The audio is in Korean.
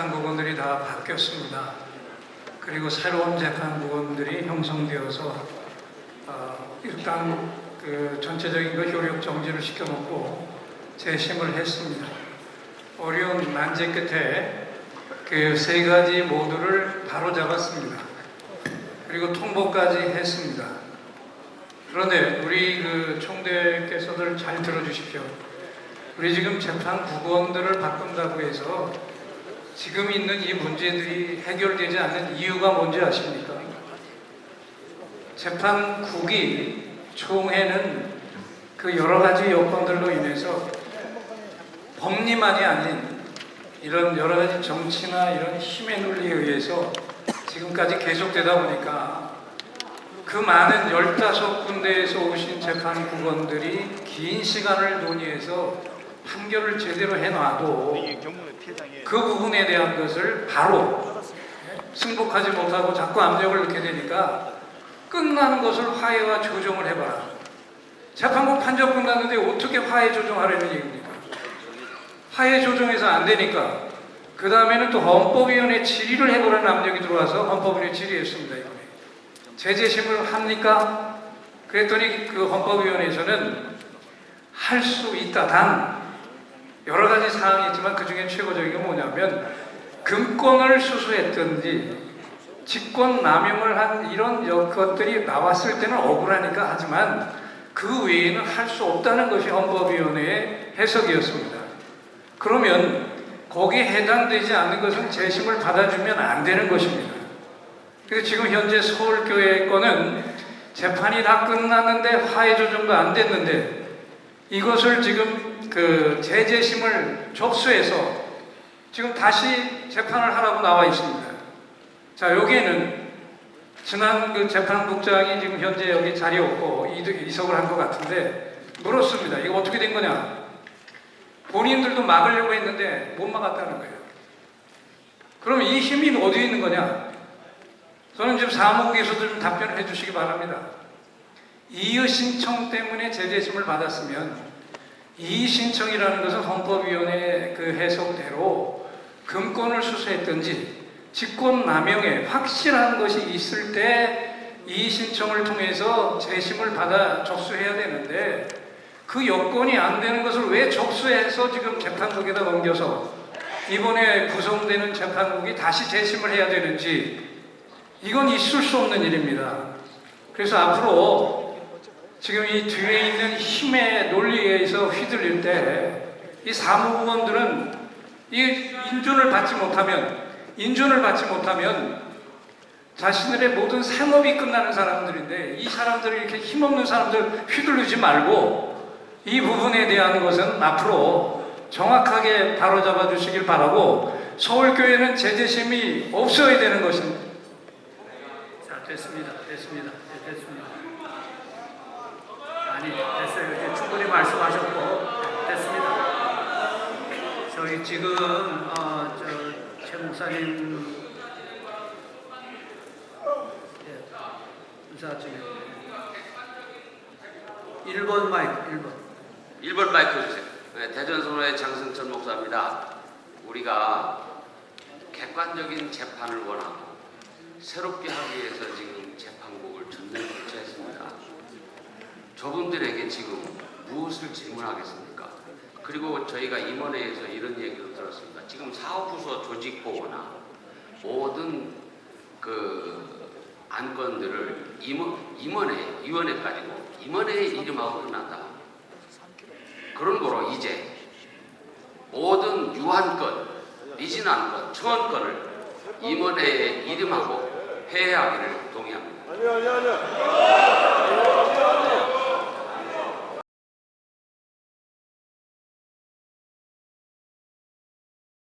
재판부원들이 다 바뀌었습니다. 그리고 새로운 재판부원들이 형성되어서 어, 일단 그 전체적인 거 효력 정지를 시켜놓고 재심을 했습니다. 어려운 난제 끝에 그 세 가지 모두를 바로 잡았습니다. 그리고 통보까지 했습니다. 그런데 우리 그 총대께서들 잘 들어주십시오. 우리 지금 재판 부원들을 바꾼다고 해서 지금 있는 이 문제들이 해결되지 않는 이유가 뭔지 아십니까? 재판국이 총회는 그 여러 가지 여건들로 인해서 법리만이 아닌 이런 여러 가지 정치나 이런 힘의 논리에 의해서 지금까지 계속되다 보니까 그 많은 15군데에서 오신 재판국원들이 긴 시간을 논의해서 판결을 제대로 해놔도 그 부분에 대한 것을 바로 승복하지 못하고 자꾸 압력을 넣게 되니까 끝나는 것을 화해와 조정을 해봐라. 재판국 판결 끝났는데 어떻게 화해 조정하려는 얘기입니까? 화해 조정해서 안 되니까 그 다음에는 또 헌법위원회 질의를 해보라는 압력이 들어와서 헌법위원회 질의했습니다 이번에 재재심을 합니까? 그랬더니 그 헌법위원회에서는 할 수 있다 단 여러 가지 사항이 있지만 그 중에 최고적인 게 뭐냐면 금권을 수수했든지 직권 남용을 한 이런 것들이 나왔을 때는 억울하니까 하지만 그 외에는 할 수 없다는 것이 헌법위원회의 해석이었습니다. 그러면 거기에 해당되지 않는 것은 재심을 받아주면 안 되는 것입니다. 그래서 지금 현재 서울교회 거는 재판이 다 끝났는데 화해 조정도 안 됐는데 이것을 지금 그 재재심을 접수해서 지금 다시 재판을 하라고 나와 있습니다. 자, 여기에는 지난 그 재판국장이 지금 현재 여기 자리 없고 이석을 한 것 같은데 물었습니다. 이거 어떻게 된 거냐? 본인들도 막으려고 했는데 못 막았다는 거예요. 그럼 이 힘이 어디에 있는 거냐? 저는 지금 사무국에서도 좀 답변을 해주시기 바랍니다. 이의 신청 때문에 재재심을 받았으면 이의 신청이라는 것은 헌법위원회 그 해석대로 금권을 수수했든지 직권 남용에 확실한 것이 있을 때 이의 신청을 통해서 재심을 받아 접수해야 되는데 그 여건이 안 되는 것을 왜 접수해서 지금 재판국에다 넘겨서 이번에 구성되는 재판국이 다시 재심을 해야 되는지 이건 있을 수 없는 일입니다. 그래서 앞으로 지금 이 뒤에 있는 힘의 논리에 의해서 휘둘릴 때 이 사무부원들은 이 인준을 받지 못하면 인준을 받지 못하면 자신들의 모든 생업이 끝나는 사람들인데 이 사람들을 이렇게 힘없는 사람들 휘둘르지 말고 이 부분에 대한 것은 앞으로 정확하게 바로잡아 주시길 바라고 서울교회는 제재심이 없어야 되는 것입니다. 자 됐습니다. 됐습니다. 네, 됐습니다. 아니 됐어요. 이제 충분히 말씀하셨고 됐습니다. 저희 지금 어, 저최 목사님 예, 의사 중에 1번 마이크 1번 1번 마이크 주세요. 네, 대전선호의 장승철 목사입니다. 우리가 객관적인 재판을 원하고 새롭게 하기 위해서 지금 재판국을 교체했습니다. 저분들에게 지금 무엇을 질문하겠습니까? 그리고 저희가 임원회에서 이런 얘기도 들었습니다. 지금 사업부서 조직 보거나 모든 그 안건들을 임원, 임원회, 위원회까지고 임원회의 이름하고 끝난다. 그런 거로 이제 모든 유한건, 미진한 처원건을 임원회의 이름하고 회해하기를 동의합니다. 아니요, 아니요, 아니요.